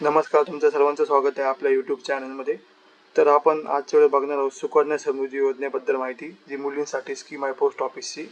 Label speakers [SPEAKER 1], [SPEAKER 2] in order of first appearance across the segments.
[SPEAKER 1] नमस्कार तुमचं सर्वांचं स्वागत आहे आपल्या यूट्यूब चॅनलमध्ये तर आपण आजच्या वेळेस बघणार आहोत सुकन्या समृद्धी योजनेबद्दल माहिती जी मुलींसाठी स्कीम आहे पोस्ट ऑफिसची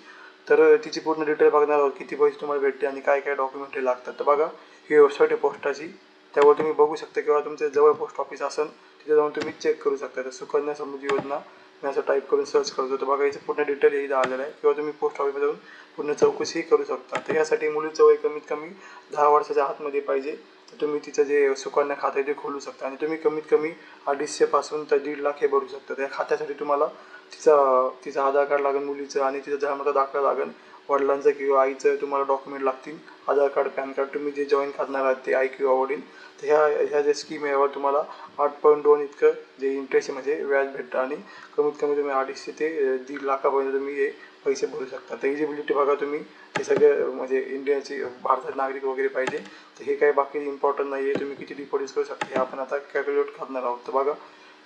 [SPEAKER 1] तर तिची पूर्ण डिटेल बघणार आहोत किती पैसे तुम्हाला भेटते आणि काय काय डॉक्युमेंट हे लागतात. तर बघा ही वेबसाईट आहे पोस्टाची त्यावर तुम्ही बघू शकता किंवा तुमच्या जवळ पोस्ट ऑफिस असेल तिथे जाऊन तुम्ही चेक करू शकता. तर सुकन्या समृद्धी योजना मी असं टाईप करून सर्च करतो. तर बघा याचं पूर्ण डिटेल हे आलेलं आहे. किंवा तुम्ही पोस्ट ऑफिसमध्ये जाऊन पूर्ण चौकशीही करू शकता. तर यासाठी मुलीचं वय कमीत कमी दहा वर्षाच्या आतमध्ये पाहिजे. तर तुम्ही तिचं जे सुकन्या खातं आहे ते खोलू शकता. आणि तुम्ही कमीत कमी अडीचशेपासून तर दीड लाख हे भरू शकता. त्या खात्यासाठी तुम्हाला तिचा तिचं आधार कार्ड लागेल मुलीचं आणि तिचा जन्माचा दाखला लागेल. वडिलांचं किंवा आईचं तुम्हाला डॉक्युमेंट लागतील आधार कार्ड पॅन कार्ड तुम्ही जे जॉईन करणार आहात ते आई किंवा वडील तर ह्या ह्या जे स्कीम आहे यावर तुम्हाला आठ पॉईंट दोन इतकं जे इंटरेस्ट म्हणजे व्याज भेटतं आणि कमीत कमी तुम्ही अडीचशे ते दीड लाखापर्यंत तुम्ही हे पैसे भरू शकता. तर इलिजिबिलिटी बघा तुम्ही हे सगळे म्हणजे इंडियाचे भारतात नागरिक वगैरे पाहिजे तर हे काही बाकी इम्पॉर्टंट नाही आहे तुम्ही किती डिपॉझिट करू शकता हे आपण आता कॅल्क्युलेट करणार आहोत. तर बघा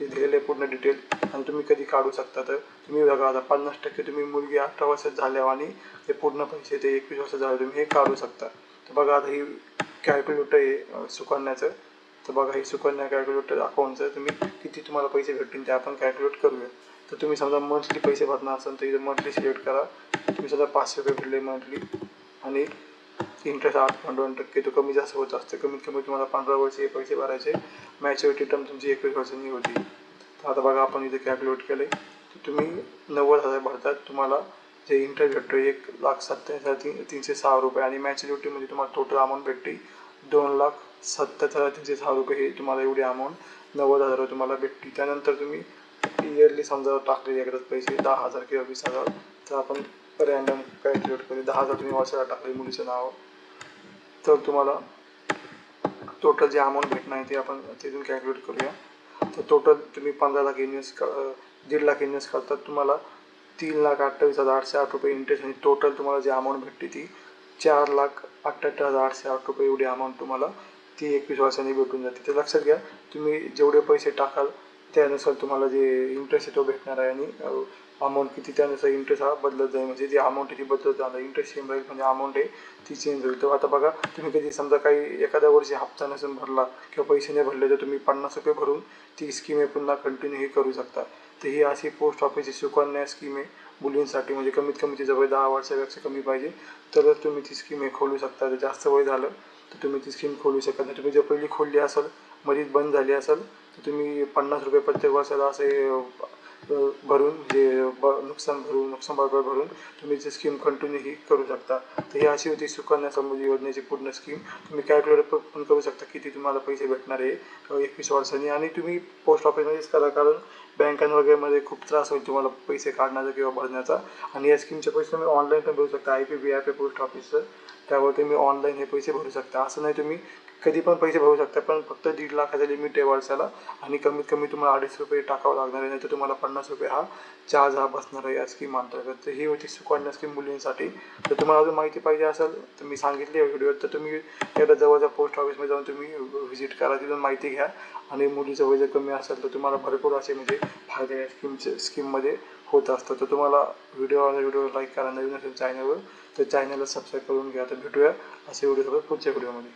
[SPEAKER 1] हे दिलेले आहे पूर्ण डिटेल आणि तुम्ही कधी काढू शकता तर तुम्ही बघा आता पन्नास टक्के तुम्ही मुलगी अठरा वर्षात झाल्यावर आणि ते पूर्ण पैसे ते एकवीस वर्ष झाले तुम्ही हे काढू शकता. तर बघा आता ही कॅल्क्युलेटर आहे सुकन्याचं. तर बघा हे सुकन्या कॅल्क्युलेटर अकाउंटचं तुम्ही किती तुम्हाला पैसे भेटतील ते आपण कॅल्क्युलेट करूया. तर तुम्ही समजा मंथली पैसे भरणार असाल तर इथं मंथली सिलेक्ट करा. तुम्ही समजा पाचशे रुपये भरले मंथली आणि इंटरेस्ट आठ पॉईंट दोन टक्के तो कमी जास्त होत असते. कमीत कमी तुम्हाला पंधरा वर्ष हे पैसे भरायचे. मॅच्युरिटी टर्म तुमची एकवीस वर्षांनी होती. तर आता बघा आपण इथे कॅल्क्युलेट केले तर तुम्ही नव्वद हजार भरतात. तुम्हाला जे इंटरेस्ट भेटतो एक लाख सत्त्याऐंशी हजार तीन तीनशे सहा रुपये. आणि मॅच्युरिटीमध्ये म्हणजे तुम्हाला टोटल अमाऊंट भेटते. दोन लाख सत्त्याहत्तर हजार तीनशे सहा रुपये हे तुम्हाला एवढी अमाऊंट नव्वद हजार तुम्हाला भेटते. त्यानंतर तुम्ही इयरली समजा टाकले एकदाच पैसे दहा हजार किंवा वीस हजार. तर आपण रँडम कॅल्क्युलेट करू दहा हजार तुम्ही वर्षाला टाकले मुलीचं नाव तर तुम्हाला टोटल जे अमाऊंट भेटणार आहे ते आपण तिथून कॅल्क्युलेट करूया. तर टोटल तुम्ही पंधरा लाख इन्व्हेस्ट क दीड लाख इन्व्हेस्ट करतात तुम्हाला तीन लाख अठ्ठावीस हजार आठशे आठ रुपये इंटरेस्ट आणि टोटल तुम्हाला जी अमाऊंट भेटते ती चार लाख अठ्ठ्याहत्तर हजार आठशे आठ रुपये एवढी अमाऊंट तुम्हाला ती एकवीस वर्षांनी भेटून जाते. तर लक्षात घ्या तुम्ही जेवढे पैसे टाकाल त्यानुसार तुम्हाला जे इंटरेस्ट आहे तो भेटणार आहे आणि अमाऊंट किती त्यानुसार इंटरेस्ट हा बदलत जाईल. म्हणजे जी अमाऊंट म्हणजे आहे ती बदलत जाणार. इंटरेस्ट सेम राहील म्हणजे अमाऊंट आहे ती चेंज होईल. तर आता बघा तुम्ही कधी समजा काही एखाद्या वर्षी हप्ता नसून भरला किंवा पैसे नाही भरले तर तुम्ही पन्नास रुपये भरून ती स्कीम आहे पुन्हा कंटिन्यू हे करू शकता. तर ही अशी पोस्ट ऑफिसची सुकन्या स्कीम आहे मुलींसाठी. म्हणजे कमीत कमी ती जवळ दहा वर्षापेक्षा कमी पाहिजे. तरच तुम्ही ती स्कीम हे खोलू शकता. जर जास्त वय झालं तर तुम्ही ती स्कीम खोलू शकत. नाही तुम्ही जर पहिली खोलली असेल मध्येच बंद झाली असेल तर तुम्ही पन्नास रुपये प्रत्येक वर्षाला असे भरून जे ब नुकसान भरून नुकसान भरपाई भरून तुम्ही ती स्कीम कंटिन्यू ही करू शकता. तर ही अशी होती सुकन्या समृद्धी योजनेची पूर्ण स्कीम तुम्ही कॅल्क्युलेटर पण करू शकता किती तुम्हाला पैसे भेटणार आहे एकवीस वर्षांनी. आणि तुम्ही पोस्ट ऑफिसमध्येच करा कारण बँकां वगैरेमध्ये खूप त्रास होईल तुम्हाला पैसे काढण्याचा किंवा भरण्याचा. आणि या स्कीमचे पैसे तुम्ही ऑनलाईन पण भरू शकता. I P B I P post ऑफिसचं त्यावर तुम्ही ऑनलाईन हे पैसे भरू शकता. असं नाही तुम्ही कधी पण पैसे भरू शकता पण फक्त दीड लाखाचं लिमिट आहे वर्षाला आणि कमीत कमी तुम्हाला अडीच रुपये टाकावं लागणार आहे नाही तर तुम्हाला पन्नास रुपये हा चार्ज हा बसणार आहे या स्कीम अंतर्गत. तर ही होती सुकन्या स्कीम मुलींसाठी. तर तुम्हाला अजून माहिती पाहिजे असेल तर मी सांगितली आहे व्हिडिओत तर तुम्ही एकदा जवळच्या पोस्ट ऑफिसमध्ये जाऊन तुम्ही व्हिजिट करा तिथून माहिती घ्या. आणि मुलीचं वय जर कमी असेल तर तुम्हाला भरपूर असे म्हणजे फायदे या स्कीमचे स्कीममध्ये होत असतं तर तुम्हाला व्हिडिओ व्हिडिओ लाईक करा. नवीन असेल चॅनलवर तर चॅनलला सबस्क्राईब करून घ्या. तर भेटूया असे व्हिडिओ पुढच्या व्हिडिओमध्ये